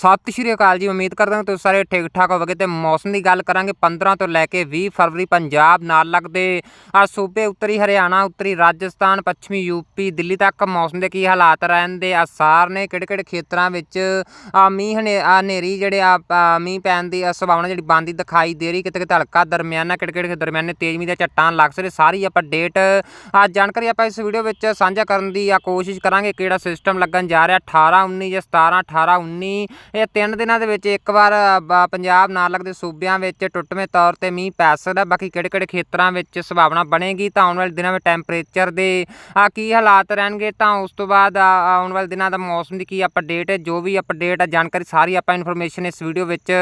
ਸਤਿ ਸ਼੍ਰੀ ਅਕਾਲ ਜੀ, ਉਮੀਦ ਕਰਦਾ ਹਾਂ ਤੁਸੀਂ ਸਾਰੇ ਠੀਕ ਠਾਕ ਹੋਵੋਗੇ ਤੇ ਮੌਸਮ ਦੀ ਗੱਲ ਕਰਾਂਗੇ 15 ਤੋਂ ਲੈ ਕੇ 20 ਫਰਵਰੀ, ਪੰਜਾਬ ਨਾਲ ਲੱਗਦੇ ਆ ਸੂਬੇ ਉੱਤਰੀ ਹਰਿਆਣਾ, ਉੱਤਰੀ ਰਾਜਸਥਾਨ, ਪੱਛਮੀ ਯੂਪੀ ਦਿੱਲੀ ਤੱਕ ਮੌਸਮ ਦੇ ਕੀ ਹਾਲਾਤ ਰਹਿਣ ਦੇ ਆਸਾਰ ਨੇ ਕਿਹੜੇ ਕਿਹੜੇ ਖੇਤਰਾਂ ਵਿੱਚ, ਆ ਮੀਂਹ ਹਨੇ ਹਨੇਰੀ ਜਿਹੜੇ ਆ ਮੀਂਹ ਪੈਣ ਦੀ ਸੰਭਾਵਨਾ ਜਿਹੜੀ ਬੰਦੀ ਦਿਖਾਈ ਦੇ ਰਹੀ ਕਿਤੇ ਕਿਤੇ ਹਲਕਾ ਦਰਮਿਆਨਾ ਕਿਹੜੇ ਕਿਹੜੇ ਦਰਮਿਆਨੇ ਤੇਜ਼ ਮੀਂਹ ਦੇ ਝੱਟਾਂ ਲੱਗ ਸਕਦੇ ਸਾਰੀ ਆਪਾਂ ਡੇਟ ਆ ਜਾਣਕਾਰੀ ਆਪਾਂ ਇਸ ਵੀਡੀਓ ਵਿੱਚ ਸਾਂਝਾ ਕਰਨ ਦੀ ਆ ਕੋਸ਼ਿਸ਼ ਕਰਾਂਗੇ, ਕਿਹੜਾ ਸਿਸਟਮ ਲੱਗਣ ਜਾ ਰਿਹਾ 18 19 ਜਾਂ 17 18 19 ਇਹ ਤਿੰਨ ਦਿਨਾਂ ਦੇ ਵਿੱਚ ਇੱਕ ਵਾਰ ਬ- ਪੰਜਾਬ ਨਾਲ ਲੱਗਦੇ ਸੂਬਿਆਂ ਵਿੱਚ ਟੁੱਟਵੇਂ ਤੌਰ ਤੇ ਮੀਂਹ ਪੈ ਸਕਦਾ। ਬਾਕੀ ਕਿਹੜੇ ਕਿਹੜੇ ਖੇਤਰਾਂ ਵਿੱਚ ਸੰਭਾਵਨਾ ਬਣੇਗੀ? ਤਾਂ ਆਉਣ ਵਾਲੇ ਦਿਨਾਂ ਵਿੱਚ ਟੈਂਪਰੇਚਰ ਦੇ ਕੀ ਹਾਲਾਤ ਰਹਿਣਗੇ? ਤਾਂ ਉਸ ਤੋਂ ਬਾਅਦ ਆਉਣ ਵਾਲੇ ਦਿਨਾਂ ਦਾ ਮੌਸਮ ਦੀ ਕੀ ਅਪਡੇਟ ਹੈ? ਜੋ ਵੀ ਅਪਡੇਟ ਹੈ ਜਾਣਕਾਰੀ ਸਾਰੀ ਆਪਾਂ ਇਨਫੋਰਮੇਸ਼ਨ ਇਸ ਵੀਡੀਓ ਵਿੱਚ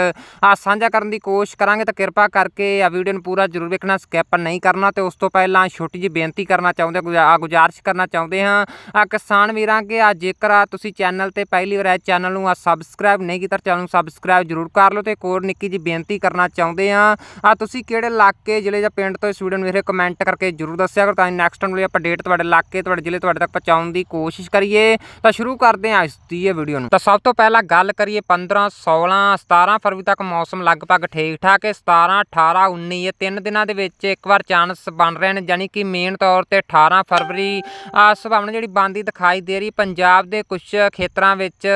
ਸਾਂਝਾ ਕਰਨ ਦੀ ਕੋਸ਼ਿਸ਼ ਕਰਾਂਗੇ। ਤਾਂ ਕਿਰਪਾ ਕਰਕੇ ਆ ਵੀਡੀਓ ਨੂੰ ਪੂਰਾ ਜ਼ਰੂਰ ਵੇਖਣਾ ਸਕਿਪ ਨਹੀਂ ਕਰਨਾ। ਤੇ ਉਸ ਤੋਂ ਪਹਿਲਾਂ ਛੋਟੀ ਜਿਹੀ ਬੇਨਤੀ ਕਰਨਾ ਚਾਹੁੰਦੇ, ਗੁਜ਼ਾ- ਗੁਜ਼ਾਰਿਸ਼ ਕਰਨਾ ਚਾਹੁੰਦੇ ਹਾਂ। ਕਿਸਾਨ ਵੀਰਾਂ, ਕਿ ਆ ਜੇਕਰ ਆ ਤੁਸੀਂ ਚੈਨਲ ਤੇ ਪਹਿਲੀ ਵਾਰ ਆਏ ਚੈਨਲ ਨੂੰ ਆ ਸਬਸਕ੍ਰਾਈਬ ਨਹੀਂ ਕੀਤਾ ਚੈਨਲ ਨੂੰ ਸਬਸਕ੍ਰਾਈਬ ਜ਼ਰੂਰ ਕਰ ਲਓ ਤੇ ਇੱਕ ਹੋਰ ਨਿੱਕੀ ਜੀ ਬੇਨਤੀ ਕਰਨਾ ਚਾਹੁੰਦੇ ਆ ਆ ਤੁਸੀਂ ਕਿਹੜੇ ਇਲਾਕੇ, ਜ਼ਿਲ੍ਹੇ ਜਾਂ ਪਿੰਡ ਤੋਂ ਇਸ ਵੀਡੀਓ ਕਮੈਂਟ ਕਰਕੇ ਜ਼ਰੂਰ ਦੱਸਿਆ ਕਰੋ ਤਾਂ ਨੈਕਸਟ ਟਾਈਮ ਲਈ ਆਪਾਂ ਡੇਟ ਤੁਹਾਡੇ ਇਲਾਕੇ, ਤੁਹਾਡੇ ਜ਼ਿਲ੍ਹੇ, ਤੁਹਾਡੇ ਤੱਕ ਪਹੁੰਚਾਉਣ ਦੀ ਕੋਸ਼ਿਸ਼ ਕਰੀਏ। ਤਾਂ ਸ਼ੁਰੂ ਕਰਦੇ ਹਾਂ ਇਸ ਦੀ ਇਹ ਵੀਡੀਓ ਨੂੰ। ਤਾਂ ਸਭ ਤੋਂ ਪਹਿਲਾਂ ਗੱਲ ਕਰੀਏ 15 16 17 ਫਰਵਰੀ ਤੱਕ ਮੌਸਮ ਲਗਭਗ ਠੀਕ ਠਾਕ ਹੈ। 17 18 19 ਇਹ ਤਿੰਨ ਦਿਨਾਂ ਦੇ ਵਿੱਚ ਇੱਕ ਵਾਰ ਚਾਂਸ ਬਣ ਰਹੇ ਨੇ ਯਾਨੀ ਕਿ ਮੇਨ ਤੌਰ ਤੇ 18 ਫਰਵਰੀ ਆ ਸੰਭਾਵਨਾ ਜਿਹੜੀ ਬੰਦੀ ਦਿਖਾਈ ਦੇ ਰਹੀ ਪੰਜਾਬ ਦੇ ਕੁਝ ਖੇਤਰਾਂ ਵਿੱਚ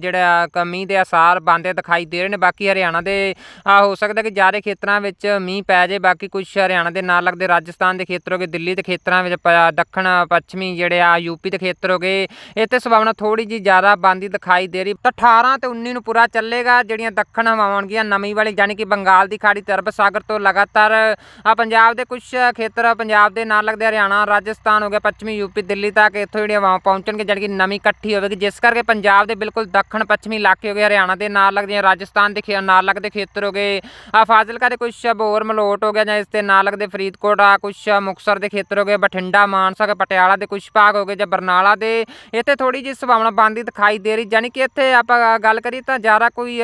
ਜਿਹੜਾ ਕਮੀ ਦੇ ਆਸਾਰ ਬੰਦੇ ਦਿਖਾਈ ਦੇ ਰਹੇ ਨੇ। ਬਾਕੀ ਹਰਿਆਣਾ ਦੇ ਹੋ ਸਕਦਾ ਕਿ ਜ਼ਿਆਦਾ ਖੇਤਰਾਂ ਵਿੱਚ ਮੀਂਹ ਪੈ ਜਾਏ ਬਾਕੀ ਕੁਝ ਹਰਿਆਣਾ ਦੇ ਨਾਲ ਲੱਗਦੇ ਰਾਜਸਥਾਨ ਦੇ ਖੇਤਰ ਹੋ ਗਏ, ਦਿੱਲੀ ਦੇ ਖੇਤਰਾਂ ਵਿੱਚ ਪ- ਦੱਖਣ, ਪੱਛਮੀ ਜਿਹੜੇ ਆ ਯੂਪੀ ਦੇ ਖੇਤਰ ਹੋ ਗਏ। ਇੱਥੇ ਸੰਭਾਵਨਾ ਥੋੜੀ ਜੀ ਜ਼ਿਆਦਾ ਬੰਦੀ ਦਿਖਾਈ ਦੇ ਰਹੀ। ਤਾਂ 18 ਤੇ 19 ਨੂੰ ਪੂਰਾ ਚੱਲੇਗਾ। ਜਿਹੜੀਆਂ ਦੱਖਣ ਹਵਾਵਾਂ ਹੋਣਗੀਆਂ ਨਮੀ ਵਾਲੀ ਯਾਨੀ ਕਿ ਬੰਗਾਲ ਦੀ ਖਾੜੀ ਤੇ ਅਰਬ ਸਾਗਰ ਤੋਂ ਲਗਾਤਾਰ, ਆ ਪੰਜਾਬ ਦੇ ਕੁਝ ਖੇਤਰ ਪੰਜਾਬ ਦੇ ਨਾਲ ਲੱਗਦੇ ਹਰਿਆਣਾ, ਰਾਜਸਥਾਨ ਹੋ ਗਿਆ, ਪੱਛਮੀ ਯੂਪੀ ਦਿੱਲੀ ਤੱਕ ਇੱਥੋਂ ਜਿਹੜੀਆਂ ਹਵਾਵਾਂ ਪਹੁੰਚਣਗੇ ਜਾਣੀ ਕਿ ਨਮੀ ਇਕੱਠੀ ਹੋਵੇਗੀ। ਜਿਸ ਕਰਕੇ ਪੰਜਾਬ ਦੇ ਬਿਲਕੁਲ ਦੱਖਣ ਪੱਛਮੀ ਇਲਾਕੇ ਹੋ ਗਏ ਹਰਿਆਣਾ ਦੇ ਨਾਲ ਲੱਗਦੇ ਆ ਰਾਜਸਥਾਨ ਦੇ ਖੇ- ਨਾਲ ਲੱਗਦੇ ਖੇਤਰ ਹੋ ਗਏ ਆ ਫਾਜ਼ਿਲਕਾ ਦੇ ਕੁਝ ਬੋਰ ਮਲੋਟ ਹੋ ਗਿਆ ਜਾਂ ਇਸ ਦੇ ਨਾਲ ਲੱਗਦੇ ਫਰੀਦਕੋਟ ਆ ਕੁਝ ਮੁਕਤਸਰ ਦੇ ਖੇਤਰ ਹੋ ਗਏ ਬਠਿੰਡਾ ਮਾਨਸਾ ਪਟਿਆਲਾ ਦੇ ਕੁਝ ਭਾਗ ਹੋ ਗਏ ਜਾਂ ਬਰਨਾਲਾ ਦੇ। ਇੱਥੇ ਥੋੜੀ ਜਿਹੀ ਸੰਭਾਵਨਾ ਬੰਦੀ ਦਿਖਾਈ ਦੇ ਰਹੀ ਯਾਨੀ ਕਿ ਇੱਥੇ ਆਪਾਂ ਗੱਲ ਕਰੀਏ ਤਾਂ ਜ਼ਿਆਦਾ ਕੋਈ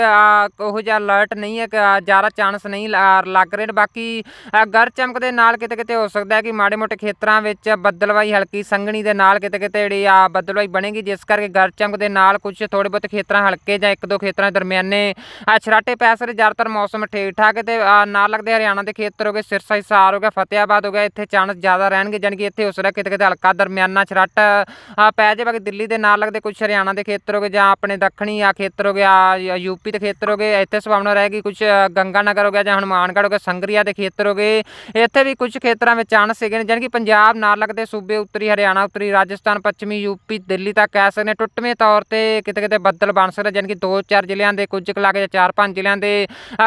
ਉਹ ਜਿਹਾ ਅਲਰਟ ਨਹੀਂ ਹੈ ਜ਼ਿਆਦਾ ਚਾਂਸ ਨਹੀਂ ਲ- ਲੱਗ ਰਹੇ ਬਾਕੀ ਆ, ਗਰ ਚਮਕ ਦੇ ਨਾਲ ਕਿਤੇ ਕਿਤੇ ਹੋ ਸਕਦਾ ਹੈ ਕਿ ਮਾੜੇ ਮੋਟੇ ਖੇਤਰਾਂ ਵਿੱਚ ਬੱਦਲਵਾਈ ਹਲਕੀ ਸੰਘਣੀ ਦੇ ਨਾਲ ਕਿਤੇ ਕਿਤੇ ਜਿਹੜੀ ਆ ਬੱਦਲਵਾਈ ਬਣੇਗੀ। ਜਿਸ ਕਰਕੇ ਗਰ ਚਮਕ ਦੇ ਨਾਲ ਕੁਝ ਥੋੜੇ ਬਹੁਤ ਖੇਤਰਾਂ ਹਲਕੇ ਜਾਂ ਇੱਕ ਦੋ ਖੇਤਰਾਂ ਦੇ ਦਰਮਿਆਨੇ ਛਰਾਟੇ ਪੈ ਸਕਦੇ ਜ਼ਿਆਦਾਤਰ ਮੌਸਮ ਠੀਕ ਠਾਕ ਹੈ ਤੇ ਨਾਲ ਲੱਗਦੇ ਹਰਿਆਣਾ ਦੇ ਖੇਤਰ ਹੋ ਗਏ ਸਿਰਸਾ ਹਿਸਾਰ ਹੋ ਗਿਆ ਫਤਿਆਬਾਦ ਹੋ ਗਿਆ ਇੱਥੇ ਚਾਂਸ ਜ਼ਿਆਦਾ ਰਹਿਣਗੇ ਜਾਣੀ ਕਿ ਇੱਥੇ ਹੋ ਸਕਦਾ ਕਿਤੇ ਕਿਤੇ ਹਲਕਾ ਦਰਮਿਆਨਾ ਛਰਾਟ ਆ, ਪੈ ਜਾਵੇ ਬਾਕੀ ਦਿੱਲੀ ਦੇ ਨਾਲ ਲੱਗਦੇ ਕੁਝ ਹਰਿਆਣਾ ਦੇ ਖੇਤਰ ਹੋ ਗਏ ਜਾਂ ਆਪਣੇ ਦੱਖਣੀ ਆ ਖੇਤਰ ਹੋ ਗਿਆ ਯੂਪੀ ਦੇ ਖੇਤਰ ਹੋ ਗਏ ਇੱਥੇ ਸੰਭਾਵਨਾ ਰਹੇਗੀ ਕੁਝ ਗੰਗਾ ਨਗਰ ਹੋ ਗਿਆ ਜਾਂ ਹਨੂਮਾਨਗੜ੍ਹ ਹੋ ਗਿਆ ਸੰਗਰੀਆ ਦੇ ਖੇਤਰ ਹੋ ਗਏ ਇੱਥੇ ਵੀ ਕੁਝ ਖੇਤਰਾਂ ਵਿੱਚ ਚਾਂਸ ਸੀਗੇ ਨੇ ਜਾਣੀ ਕਿ ਪੰਜਾਬ ਨਾਲ ਲੱਗਦੇ ਸੂਬੇ ਉੱਤਰੀ ਹਰਿਆਣਾ ਉੱਤਰੀ ਰਾਜਸਥਾਨ ਪੱਛਮੀ ਯੂਪੀ ਦਿੱਲੀ ਤੱਕ ਕਹਿ ਸਕਦੇ ਨੇ ਟੁੱਟਵੇਂ ਤੌਰ ਤੇ ਕਿਤੇ ਕਿਤੇ ਬੱਦਲ ਬਣ ਸਕਦਾ ਜਾਣੀ ਕਿ ਦੋ ਚਾਰ ਜ਼ਿਲ੍ਹਿਆਂ ਦੇ ਕੁਝ ਕੁ ਇਲਾਕੇ ਜਾਂ ਚਾਰ ਪੰਜ ਜ਼ਿਲ੍ਹਿਆਂ ਦੇ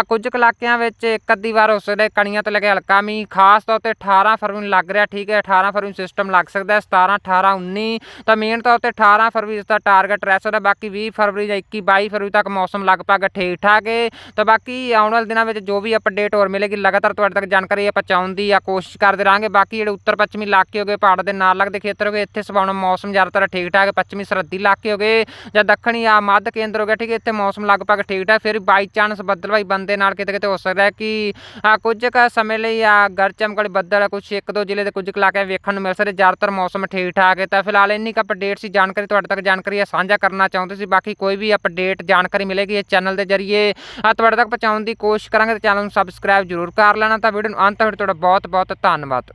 ਕੁਝ ਕੁ ਇਲਾਕਿਆਂ ਵਿੱਚ ਇੱਕ ਅੱਧੀ ਵਾਰ ਹੋ ਸਕਦਾ ਕਣੀਆਂ ਤੋਂ ਲੈ ਹਲਕਾ ਮੀਂਹ, ਖਾਸ ਤੌਰ ਤੇ 18 ਫਰਵਰੀ ਨੂੰ ਲੱਗ ਰਿਹਾ, ਠੀਕ ਹੈ 18 ਫਰਵਰੀ ਨੂੰ ਸਿਸਟਮ ਲੱਗ ਸਕਦਾ ਹੈ 17 18 19 ਤਾਂ ਮੇਨ ਤੌਰ ਤੇ 18 ਫਰਵਰੀ ਇਸ ਦਾ ਟਾਰਗੇਟ ਰਹਿ ਸਕਦਾ ਬਾਕੀ 20 ਫਰਵਰੀ ਜਾਂ 21 22 ਫਰਵਰੀ ਤੱਕ ਮੌਸਮ ਲਗਭਗ ਠੀਕ ਠਾਕ ਹੈ, ਤਾਂ ਬਾਕੀ ਆਉਣ ਵਾਲੇ ਦਿਨਾਂ ਵਿੱਚ ਜੋ ਵੀ ਅਪਡੇਟ ਹੋਰ ਮਿਲੇਗੀ, ਲਗਾਤਾਰ ਤੁਹਾਡੇ ਤੱਕ ਜਾਣਕਾਰੀ ਆਪਾਂ ਪਹੁੰਚਾਉਣ ਦੀ ਆ ਕੋਸ਼ਿਸ਼ ਕਰਦੇ ਰਹਾਂਗੇ, ਬਾਕੀ ਜਿਹੜੇ ਉੱਤਰ ਪੱਛਮੀ ਇਲਾਕੇ ਹੋ ਗਏ, ਪਹਾੜ ਦੇ ਨਾਲ ਲੱਗਦੇ ਖੇਤਰ ਹੋ ਗਏ, ਇੱਥੇ ਸੁਭਾਵਨਾ ਮੌਸਮ ਜ਼ਿਆਦਾਤਰ ਠੀਕ ਠਾਕ ਹੈ, ਪੱਛਮੀ ਸਰਹੱਦੀ ਇਲਾਕੇ ਹੋ ਗਏ ਜਾਂ ਦੱਖਣੀ ਆ ਮੱਧ ਕੇਂਦਰ ਹੋ ਗਿਆ, ਠੀਕ ਹੈ ਇੱਥੇ ਮੌਸਮ ਲਗਭਗ ਠੀਕ ਠਾਕ ਫਿਰ ਬਾਈ ਚਾਂਸ ਬੱਦਲਵਾਈ ਬੰਦੇ ਨਾਲ ਕਿਤੇ ਕਿਤੇ ਹੋ ਸਕਦਾ ਹੈ ਕਿ ਕੁਝ ਕੁ ਸਮੇਂ ਲਈ ਆ ਗਰ ਚਮਕੜੇ ਬੱਦਲ ਕੁਝ ਇੱਕ ਦੋ ਜ਼ਿਲ੍ਹੇ ਦੇ ਕੁਝ ਕੁ ਵੇਖਣ ਨੂੰ ਮਿਲ ਸਕਦੇ, ਜ਼ਿਆਦਾਤਰ ਮੌਸਮ ਠੀਕ ਠਾਕ ਹੈ। ਤਾਂ ਫਿਲਹਾਲ ਇੰਨੀ ਕੁ ਅਪਡੇਟ ਸੀ, ਜਾਣਕਾਰੀ ਤੁਹਾਡੇ ਤੱਕ, ਜਾਣਕਾਰੀ ਆ ਸਾਂਝਾ ਕਰਨਾ ਚਾਹੁੰਦੇ ਸੀ। ਬਾਕੀ ਕੋਈ ਵੀ ਅਪਡੇਟ ਜਾਣਕਾਰੀ ਮਿਲੇਗੀ ਇਸ ਚੈਨਲ ਦੇ ਜ਼ਰੀਏ। ਤੁਹਾਡੇ ਤੱਕ ਪਹੁੰਚਾਉਣ ਦੀ ਕੋਸ਼ਿਸ਼ ਕਰਾਂਗੇ ਤੇ ਚੈਨਲ ਨੂੰ ਸਬਸਕ੍ਰਾਈਬ ਜ਼ਰੂਰ ਕਰ ਲੈਣਾ। ਤਾਂ ਵੀਡੀਓ ਨੂੰ ਅੰਤ ਤੱਕ ਤੁਹਾਡਾ ਬਹੁਤ ਬਹੁਤ ਧੰਨਵਾਦ।